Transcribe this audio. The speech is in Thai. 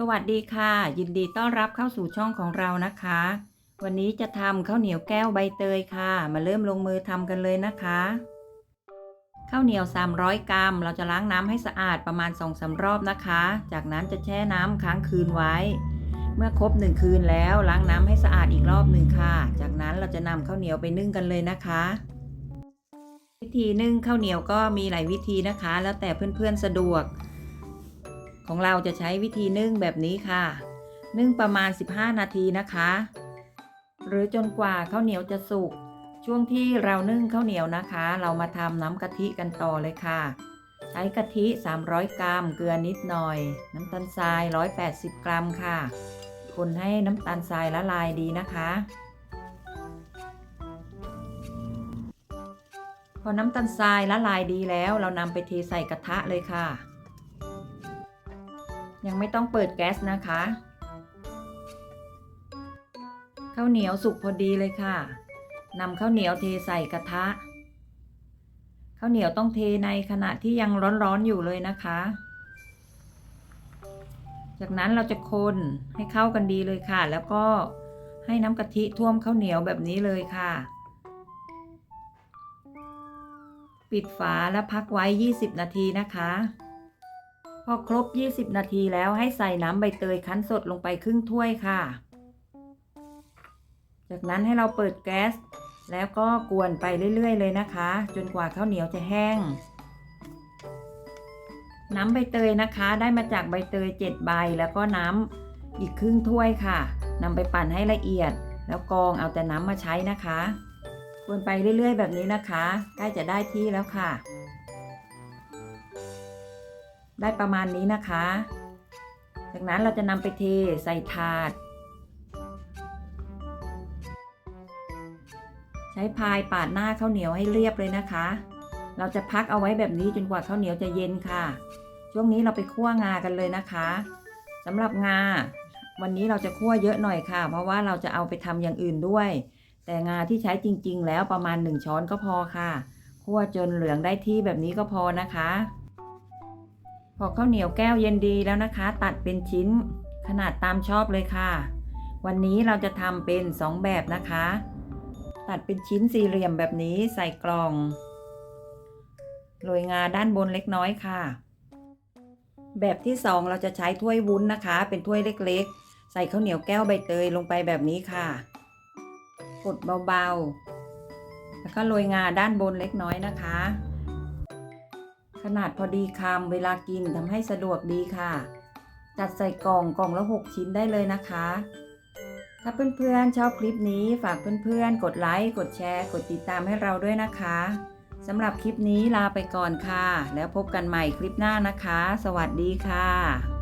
สวัสดีค่ะ ยินดีต้อนรับเข้าสู่ช่องของเรานะคะ วันนี้จะทำข้าวเหนียวแก้วใบเตยค่ะ มาเริ่มลงมือทำกันเลยนะคะข้าวเหนียว 300 กรัม เราจะล้างน้ำให้สะอาดประมาณ2อสารอบนะคะ จากนั้นจะแช่น้ำค้างคืนไว้ เมื่อครบ 1 คืนแล้วล้างน้ำให้สะอาดอีกรอบหนึ่งค่ะ จากนั้นเราจะนำข้าวเหนียวไปนึ่งกันเลยนะคะ วิธีนึ่งข้าวเหนียวก็มีหลายวิธีนะคะ แล้วแต่เพื่อนๆสะดวก ของเราจะใช้วิธีนึ่งแบบนี้ค่ะ นึ่งประมาณ 15 นาทีนะคะ หรือจนกว่าข้าวเหนียวจะสุก ช่วงที่เรานึ่งข้าวเหนียวนะคะ เรามาทำน้ำกะทิกันต่อเลยค่ะ ใช้กะทิ 300 กรัม เกลือนิดหน่อย น้ำตาลทราย 180 กรัมค่ะ คนให้น้ำตาลทรายละลายดีนะคะพอน้ำตาลทรายละลายดีแล้ว เรานำไปเทใส่กระทะเลยค่ะ ยังไม่ต้องเปิดแก๊สนะคะข้าวเหนียวสุกพอดีเลยค่ะนำข้าวเหนียวเทใส่กระทะข้าวเหนียวต้องเทในขณะที่ยังร้อนๆอยู่เลยนะคะ จากนั้นเราจะคนให้เข้ากันดีเลยค่ะ แล้วก็ให้น้ำกะทิท่วมข้าวเหนียวแบบนี้เลยค่ะ ปิดฝาและพักไว้ 20 นาทีนะคะ พอครบ 20 นาทีแล้วให้ใส่น้ำใบเตยคั้นสดลงไปครึ่งถ้วยค่ะ จากนั้นให้เราเปิดแก๊ส แล้วก็กวนไปเรื่อย ๆ เลยนะคะ จนกว่าข้าวเหนียวจะแห้ง น้ำใบเตยนะคะได้มาจากใบเตย 7 ใบแล้วก็น้ำอีกครึ่งถ้วยค่ะนำไปปั่นให้ละเอียด แล้วกองเอาแต่น้ำมาใช้นะคะกวนไปเรื่อย ๆ แบบนี้นะคะ ใกล้จะได้ที่แล้วค่ะ ได้ประมาณนี้นะคะ จากนั้นเราจะนำไปเทใส่ถาด ใช้พายปาดหน้าข้าวเหนียวให้เรียบเลยนะคะ เราจะพักเอาไว้แบบนี้จนกว่าข้าวเหนียวจะเย็นค่ะ ช่วงนี้เราไปคั่วงากันเลยนะคะสำหรับงา วันนี้เราจะคั่วเยอะหน่อยค่ะ เพราะว่าเราจะเอาไปทำอย่างอื่นด้วย แต่งาที่ใช้จริง ๆ แล้วประมาณ 1 ช้อนก็พอค่ะ คั่วจนเหลืองได้ที่แบบนี้ก็พอนะคะ พอข้าวเหนียวแก้วเย็นดีแล้วนะคะ ตัดเป็นชิ้นขนาดตามชอบเลยค่ะ วันนี้เราจะทำเป็น 2 แบบนะคะ ตัดเป็นชิ้นสี่เหลี่ยมแบบนี้ใส่กล่องโรยงาด้านบนเล็กน้อยค่ะ แบบที่ 2 เราจะใช้ถ้วยวุ้นนะคะ เป็นถ้วยเล็กๆ ใส่ข้าวเหนียวแก้วใบเตยลงไปแบบนี้ค่ะ กดเบาๆ แล้วก็โรยงาด้านบนเล็กน้อยนะคะ ขนาดพอดีคำเวลากินทำให้สะดวกดีค่ะ จัดใส่กล่องกล่องละ 6 ชิ้นได้เลยนะคะ ถ้าเพื่อนๆชอบคลิปนี้ฝากเพื่อนๆ กดไลค์ กดแชร์ กดติดตามให้เราด้วยนะคะสำหรับคลิปนี้ลาไปก่อนค่ะ แล้วพบกันใหม่คลิปหน้านะคะ สวัสดีค่ะ